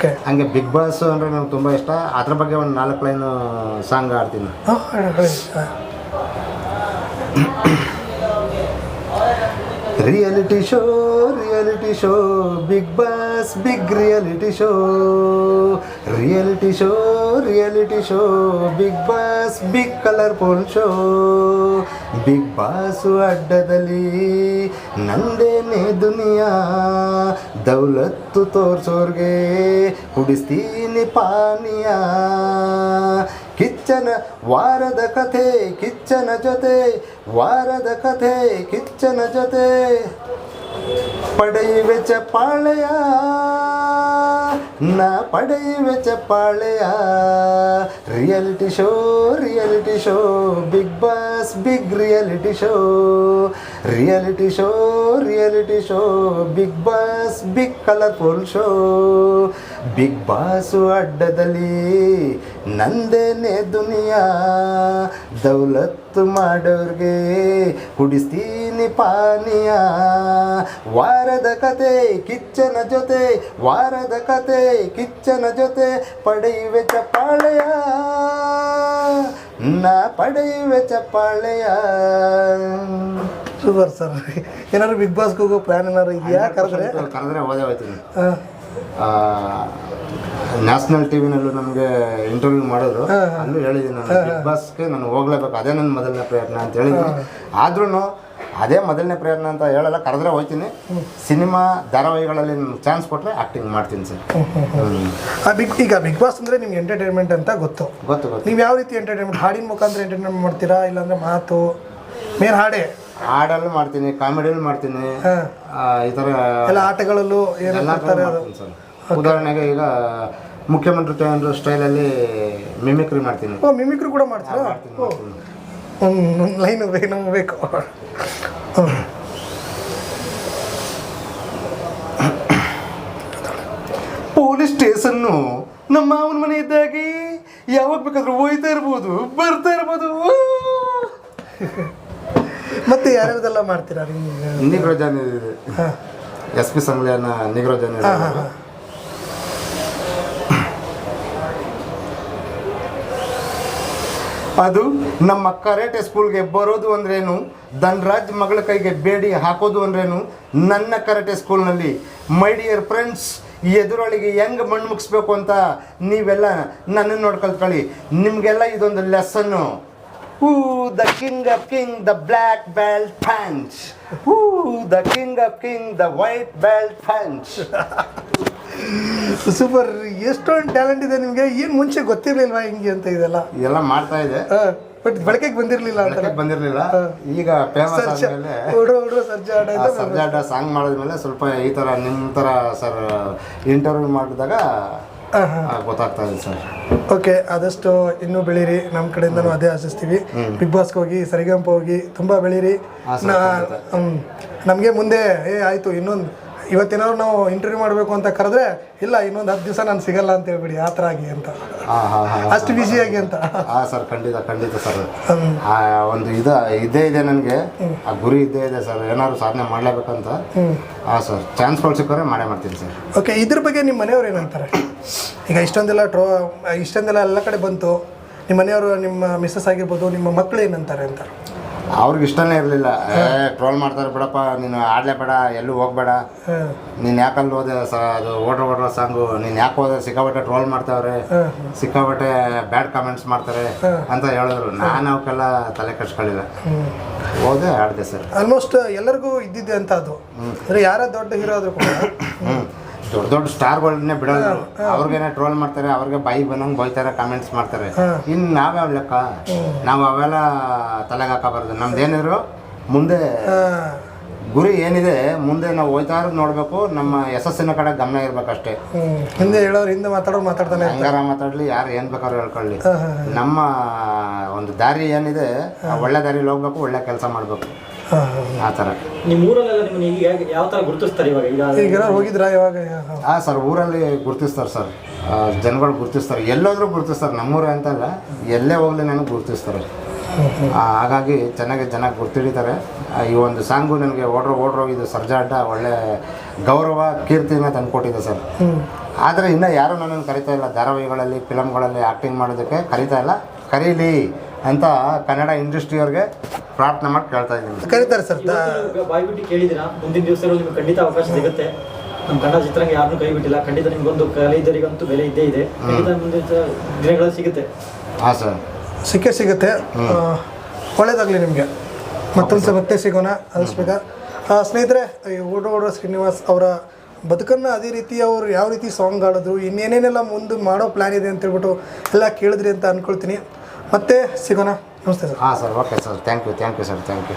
Okay. ಹಂಗೆ big Boss ಅಂದರೆ ನಂಗೆ ತುಂಬ ಇಷ್ಟ. ಅದ್ರ ಬಗ್ಗೆ ಒಂದು ನಾಲ್ಕು ಲೈನ್ ಸಾಂಗ್ ಆಡ್ತೀನಿ reality show reality show Bigg Boss Bigg reality show reality show reality show Bigg Boss Bigg colourful show Bigg Boss ಅಡ್ಡದಲ್ಲಿ ನಂದೇನೆ ದುನಿಯಾ. ದೌಲತ್ತು ತೋರ್ಸೋರ್ಗೆ ಕುಡಿಸ್ತೀನಿ ಪಾನೀಯ. ಕಿಚ್ಚನ ವಾರದ ಕಥೆ ಕಿಚ್ಚನ ಜೊತೆ ವಾರದ ಕಥೆ ಕಿಚ್ಚನ ಜೊತೆ. ಪಡೆಯುವೆ ಚಪ್ಪಾಳೆಯ ನಾ ಪಡೆಯುವೆ ಚಪ್ಪಾಳೆಯ. Reality show reality show Bigg Boss big reality show reality show reality show Bigg Boss big colourful show Bigg Boss ಅಡ್ಡದಲ್ಲಿ ನಂದೇನೆ ದುನಿಯಾ. ದೌಲತ್ತು ಮಾಡೋರ್ಗೆ ಕುಡಿಸ್ತೀನಿ ಪಾನೀಯ. ವಾರದ ಕತೆ, ಕಿಚ್ಚನ ಜೊತೆ, ವಾರದ ಕತೆ ಕಿಚ್ಚನ ಜೊತೆ ಪಡೆಯುವೆ ಚಪ್ಪಾಳೆಯ. ನಾ ಪಡೆಯುವೆ ಚಪ್ಪಾಳೆಯ. Super sir. ಏನಾದ್ರು ಬಿಗ್ ಬಾಸ್ಗೆ ಹೋಗೋ ಪ್ಲ್ಯಾನ್ ಏನಾದ್ರು ಇದೆಯಾ? ಕರೆದ್ರೆ? ಕರೆದ್ರೆ ಓದೇ ಹೋಯ್ತೀನಿ ನ್ಯಾಷನಲ್ ನ್ಯಾಷನಲ್ ಟಿವಿನಲ್ಲೂ ನಮಗೆ ಇಂಟರ್ವ್ಯೂ ಮಾಡಿದ್ರು ಅಲ್ಲೂ ಹೇಳಿದ್ದೀನಿ ನಾನು ಬಿಗ್ ಬಾಸ್ಗೆ ನಾನು ಹೋಗ್ಲೇಬೇಕು. ಅದೇ ನನ್ನ ಮೊದಲನೇ ಪ್ರಯತ್ನ ಅಂತ ಹೇಳಿದ್ದೀನಿ ಆದ್ರೂ ಅದೇ ಮೊದಲನೇ ಪ್ರಯತ್ನ ಅಂತ ಹೇಳಲ್ಲ ಕರೆದ್ರೆ ಹೋಗ್ತೀನಿ. ಸಿನಿಮಾ ಧಾರಾವಾಹಿಗಳಲ್ಲಿ ಚಾನ್ಸ್ ಕೊಟ್ಟರೆ ಆ್ಯಕ್ಟಿಂಗ್ ಮಾಡ್ತೀನಿ ಸರ್. ಆ ಬಿಗ್ ಈಗ ಬಿಗ್ ಬಾಸ್ ಅಂದರೆ ನಿಮ್ಗೆ ಎಂಟರ್ಟೈನ್ಮೆಂಟ್ ಅಂತ ಗೊತ್ತು. ಗೊತ್ತು ಗೊತ್ತು. ನೀವು ಯಾವ ರೀತಿ ಎಂಟರ್ಟೈನ್ಮೆಂಟ್ ಹಾಡಿನ ಮುಖಾಂತರ ಎಂಟರ್ಟೈನ್ಮೆಂಟ್ ಮಾಡ್ತೀರಾ ಇಲ್ಲಾಂದ್ರೆ ಮಾತು? ಮೇನ್ ಹಾಡೇ? ಹಾಡಲ್ಲೂ ಮಾಡ್ತೀನಿ ಕಾಮಿಡಿಯಲ್ಲೂ ಮಾಡ್ತೀನಿ. ಆ, ಈ ಥರ ಎಲ್ಲ ಆಟಗಳಲ್ಲೂ ಏನು ಎಲ್ಲ ಥರ ಮಾಡ್ತೀನಿ ಸರ್. ಉದಾಹರಣೆಗೆ ಈಗ ಮುಖ್ಯಮಂತ್ರಿ ಸ್ಟೈಲಲ್ಲಿ ಮಿಮಿಕ್ರಿ ಮಾಡ್ತೀನಿ. ಓ ಮಿಮಿಕ್ರಿ ಕೂಡ ಮಾಡ್ತೀರಾ? ಓ. ಒಂದು ಲೈನ್ ಬೇಕು ನಮ್ಗೆ ಬೇಕು. ಪೊಲೀಸ್ ಸ್ಟೇಷನ್ನು ನಮ್ಮ ಮಾವನ ಮನೆ ಇದ್ದಾಗೆ. ಯಾವಾಗ ಬೇಕಾದ್ರೂ ಹೋಯ್ತಾ ಇರ್ಬೋದು ಬರ್ತಾ ಇರ್ಬೋದು. ಮತ್ತೆ ಯಾರ್ಯಾರ್ದೆಲ್ಲ ಮಾಡ್ತೀರಾ ನಿಗ್ರೋಜನ್ ಎಸ್ ಪಿ ಸಂಗ್ಲಿಯನ್ನ ನಿಗ್ರೋಜನ್ ಇದೆ ಅದು ನಮ್ಮ ಕರಾಟೆ ಸ್ಕೂಲ್ಗೆ ಬರೋದು ಅಂದ್ರೇನು? ಧನ್ರಾಜ್ ಮಗಳ ಕೈಗೆ ಬೇಡಿ ಹಾಕೋದು ಅಂದ್ರೇನು? ನನ್ನ ಕರಾಟೆ ಸ್ಕೂಲ್ನಲ್ಲಿ ಮೈ ಡಿಯರ್ ಫ್ರೆಂಡ್ಸ್ ಎದುರಾಳಿಗೆ ಹೆಂಗೆ ಮಣ್ಣು ಮುಗಿಸ್ಬೇಕು ಅಂತ ನೀವೆಲ್ಲ ನನ್ನನ್ನು ನೋಡ್ಕೊಳ್ಕೊಳ್ಳಿ. ನಿಮಗೆಲ್ಲ ಇದೊಂದು lesson who the king of king the black belt fans who the king of king the white belt punch super ಎಷ್ಟೊಂದು ಟ್ಯಾಲೆಂಟ್ ಇದೆ ನಿಮಗೆ. ಏನು ಮುಂಚೆ ಗೊತ್ತಿರಲಿಲ್ವಾ ಹಿಂಗೆ ಅಂತ ಇದೆಲ್ಲ? ಎಲ್ಲ ಮಾಡ್ತಾ ಇದೆ. ಬಟ್ ಬಳಕೆಗೆ ಬಂದಿರಲಿಲ್ಲ ಅಂತ ಬೆಳಕಿಗೆ ಬಂದಿರಲಿಲ್ಲ. ಈಗ ಫೇಮಸ್ ಆದಮೇಲೆ ಹುಡು ಹುಡ್ರು ಸರ್ಜಾ ಸರ್ಜಾಟ ಸಾಂಗ್ ಮಾಡಿದ್ಮೇಲೆ ಸ್ವಲ್ಪ ಈ ಥರ ನಿಮ್ಮ ಥರ ಸರ್ ಇಂಟರ್ವ್ಯೂ ಮಾಡಿದಾಗ ಗೊತ್ತಾಗ್ತಾ ಇದೆ ಸರ್ ಓಕೆ ಆದಷ್ಟು ಇನ್ನೂ ಬೆಳೀರಿ. ನಮ್ಮ ಕಡೆಯಿಂದನೂ ಅದೇ ಆಶಿಸ್ತೀವಿ. ಬಿಗ್ ಬಾಸ್ಗೆ ಹೋಗಿ ಸರಿಗಂಪ ಹೋಗಿ ತುಂಬ ಬೆಳೀರಿ. ನಮಗೆ ಮುಂದೆ ಏ ಆಯಿತು ಇನ್ನೊಂದು ಇವತ್ತೇನಾದ್ರು ನಾವು ಇಂಟರ್ವ್ಯೂ ಮಾಡಬೇಕು ಅಂತ ಕರೆದ್ರೆ ಇಲ್ಲ ಇನ್ನೊಂದು ಹತ್ತು ದಿವಸ ನಾನು ಸಿಗಲ್ಲ ಅಂತ ಹೇಳ್ಬಿಡಿ ಆ ಥರ ಆಗಿ ಅಂತ. ಹಾಂ ಹಾಂ ಹಾಂ ಅಷ್ಟು ಬ್ಯುಸಿಯಾಗಿ ಅಂತ. ಹಾಂ ಸರ್ ಖಂಡಿತ ಖಂಡಿತ ಸರ್. ಆ ಒಂದು ಇದು ಇದೇ ಇದೆ ನನಗೆ. ಆ ಗುರಿ ಇದ್ದೇ ಇದೆ ಸರ್. ಏನಾದ್ರು ಸಾಧನೆ ಮಾಡಲೇಬೇಕಂತ. ಹಾಂ ಸರ್ ಚಾನ್ಸ್ ಸಿಕ್ಕರೆ ಮಾಡೇ ಮಾಡ್ತೀನಿ ಸರ್. ಓಕೆ ಇದ್ರ ಬಗ್ಗೆ ನಿಮ್ಮ ಮನೆಯವ್ರು ಏನಂತಾರೆ ಈಗ ಇಷ್ಟೊಂದೆಲ್ಲ ಟ್ರೋ ಇಷ್ಟೊಂದೆಲ್ಲ ಎಲ್ಲ ಕಡೆ ಬಂತು. ನಿಮ್ಮ ಮನೆಯವರು ನಿಮ್ಮ ಮಿಸ್ಸಸ್ ಆಗಿರ್ಬೋದು ನಿಮ್ಮ ಮಕ್ಕಳು ಏನಂತಾರೆ ಅಂತ? ಅವ್ರಿಗೆ ಇಷ್ಟನೇ ಇರಲಿಲ್ಲ. ಏ ಟ್ರೋಲ್ ಮಾಡ್ತಾರೆ ಬಿಡಪ್ಪ ನೀನು ಆಡಲೇ ಬೇಡ ಎಲ್ಲೂ ಹೋಗ್ಬೇಡ. ನೀನ್ ಯಾಕಲ್ಲಿ ಹೋದೆ ಸ ಅದು ಓಡ್ರ ಓಡ್ರ ಸಾಂಗು? ನೀನು ಯಾಕೆ ಹೋದೆ? ಸಿಕ್ಕಾಬಟ್ಟೆ ಟ್ರೋಲ್ ಮಾಡ್ತಾವ್ರೆ. ಸಿಕ್ಕಾಬಟ್ಟೆ ಬ್ಯಾಡ್ ಕಾಮೆಂಟ್ಸ್ ಮಾಡ್ತಾರೆ ಅಂತ ಹೇಳಿದ್ರು ನಾನು ಅವಕ್ಕೆಲ್ಲ ತಲೆ ಕಟ್ಸ್ಕೊಳ್ಳಿಲ್ಲ ಹೋದೆ ಆಡಿದೆ ಸರ್. ಆಲ್ಮೋಸ್ಟ್ ಎಲ್ಲರಿಗೂ ಇದ್ದಿದ್ದೆ ಅಂತ ಅದು. ಅಂದರೆ ಯಾರೇ ದೊಡ್ಡ ಹೀರೋ ಆದ್ರೂ ಕೂಡ. ದೊಡ್ಡ ದೊಡ್ಡ ಸ್ಟಾರ್ಗಳನ್ನೇ ಬಿಡೋದು. ಅವ್ರಿಗೇನೆ ಟ್ರೋಲ್ ಮಾಡ್ತಾರೆ ಅವ್ರಿಗೆ ಬಾಯಿ ಬಂದಂಗೆ ಬೈತಾರೆ ಕಾಮೆಂಟ್ಸ್ ಮಾಡ್ತಾರೆ. ಇನ್ನು ನಾವ್ಯಾವ ಲೆಕ್ಕ. ನಾವು ಅವೆಲ್ಲ ತಲೆಗೆ ಹಾಕಬಾರ್ದು. ನಮ್ದು ಏನಿದ್ರು ಮುಂದೆ ಗುರಿ ಏನಿದೆ ಮುಂದೆ ನಾವು ಹೋಯ್ತಾ ಇರೋದು ನೋಡಬೇಕು. ನಮ್ಮ ಯಶಸ್ಸಿನ ಕಡೆ ಗಮನ ಇರ್ಬೇಕಷ್ಟೇ. ಹಿಂದೆ ಹೇಳೋರು ಹಿಂದೆ ಮಾತಾಡೋರು ಮಾತಾಡ್ತಾನೆ. ಹಂಗಾರ ಮಾತಾಡ್ಲಿ ಯಾರು ಏನು ಬೇಕಾದ್ರು ಹೇಳ್ಕೊಳ್ಳಿ. ನಮ್ಮ ಒಂದು ದಾರಿ ಏನಿದೆ ಒಳ್ಳೆ ದಾರಿಲಿ ಹೋಗ್ಬೇಕು ಒಳ್ಳೆ ಕೆಲಸ ಮಾಡಬೇಕು. ಆ ಥರ. ನಿಮ್ಮ ಊರಲ್ಲೆಲ್ಲ ನಿಮ್ಮನ್ನ ಈಗ ಹೇಗೆ ಯಾವ ಥರ ಗುರುತಿಸ್ತಾರೆ ಇವಾಗ ಈಗ? ಈಗ ಹೋಗಿದ್ರಾ ಇವಾಗ? ಹಾಂ ಸರ್ ಊರಲ್ಲಿ ಗುರುತಿಸ್ತಾರೆ ಸರ್. ಜನಗಳು ಗುರುತಿಸ್ತಾರೆ. ಎಲ್ಲೋದ್ರೂ ಗುರ್ತಿಸ್ತಾರೆ. ನಮ್ಮೂರೇ ಅಂತಲ್ಲ ಎಲ್ಲೇ ಹೋಗ್ಲಿ ನನಗೆ ಗುರುತಿಸ್ತಾರೆ. ಆ, ಹಾಗಾಗಿ ಚೆನ್ನಾಗಿ ಜನ ಗುರ್ತಿಡಿತಾರೆ ಆ, ಈ ಒಂದು ಸಾಂಗು ನನಗೆ ಓಡ್ರೋ ಓಡ್ರೋ ಇದು ಸರ್ಜಾ ಅಡ್ಡ ಒಳ್ಳೆ ಗೌರವ ಕೀರ್ತಿನ ತಂದುಕೊಟ್ಟಿದೆ ಸರ್. ಆದರೆ ಇನ್ನೂ ಯಾರೂ ನನ್ನನ್ನು ಕರಿತಾ ಇಲ್ಲ. ಧಾರಾವಾಹಿಗಳಲ್ಲಿ ಫಿಲಮ್ಗಳಲ್ಲಿ ಆ್ಯಕ್ಟಿಂಗ್ ಮಾಡೋದಕ್ಕೆ ಕರಿತಾ ಇಲ್ಲ. ಕರೀಲಿ. ಅಂತ ಕನ್ನಡ ಇಂಡಸ್ಟ್ರಿಯವ್ರಿಗೆ ಪ್ರಾರ್ಥನೆ ಮಾಡಿ ಕೇಳ್ತಾ ಇದ್ದೀನಿ. ಕರೀತಾರೆ ಸರ್ ಬಾಯ್ಬಿಟ್ಟು ಕೇಳಿದಿರಾ ಮುಂದಿನ ದಿವಸಗಳಲ್ಲಿ ನಿಮ್ಗೆ ಖಂಡಿತ ಅವಕಾಶ ಸಿಗುತ್ತೆ. ನಮ್ಮ ಕನ್ನಡ ಚಿತ್ರರಂಗ ಯಾರನ್ನೂ ಕೈ ಬಿಟ್ಟಿಲ್ಲ. ಖಂಡಿತ ನಿಮ್ಗೊಂದು ಕಲಿದರಿಗಂತೂ ಬೆಲೆ ಇದ್ದೇ ಇದೆ. ಖಂಡಿತ ಮುಂದಿನ ದಿನಗಳಲ್ಲಿ ಸಿಗುತ್ತೆ. ಹಾಂ ಸರ್. ಸಿಕ್ಕೇ ಸಿಗುತ್ತೆ. ಒಳ್ಳೇದಾಗಲಿ ನಿಮಗೆ. ಮತ್ತೊಂದು ಸಹ ಮತ್ತೆ ಸಿಗೋಣ ಅನಿಸ್ಬೇಕ ಸ್ನೇಹಿತರೆ ಓಡೋ ಓಡೋ ಓಡ ಶ್ರೀನಿವಾಸ್ ಅವರ ಬದುಕನ್ನು ಅದೇ ರೀತಿ ಅವರು ಯಾವ ರೀತಿ ಸಾಂಗ್ ಆಡಿದ್ರು ಇನ್ನೇನೇನೆಲ್ಲ ಮುಂದೆ ಮಾಡೋ ಪ್ಲ್ಯಾನ್ ಇದೆ ಅಂತ ಹೇಳ್ಬಿಟ್ಟು ಎಲ್ಲ ಕೇಳಿದ್ರಿ ಅಂತ ಅಂದ್ಕೊಳ್ತೀನಿ ಮತ್ತೆ ಸಿಗೋಣ. ನಮಸ್ತೆ ಸರ್. ಹಾಂ sir okay sir. Thank you thank you sir thank you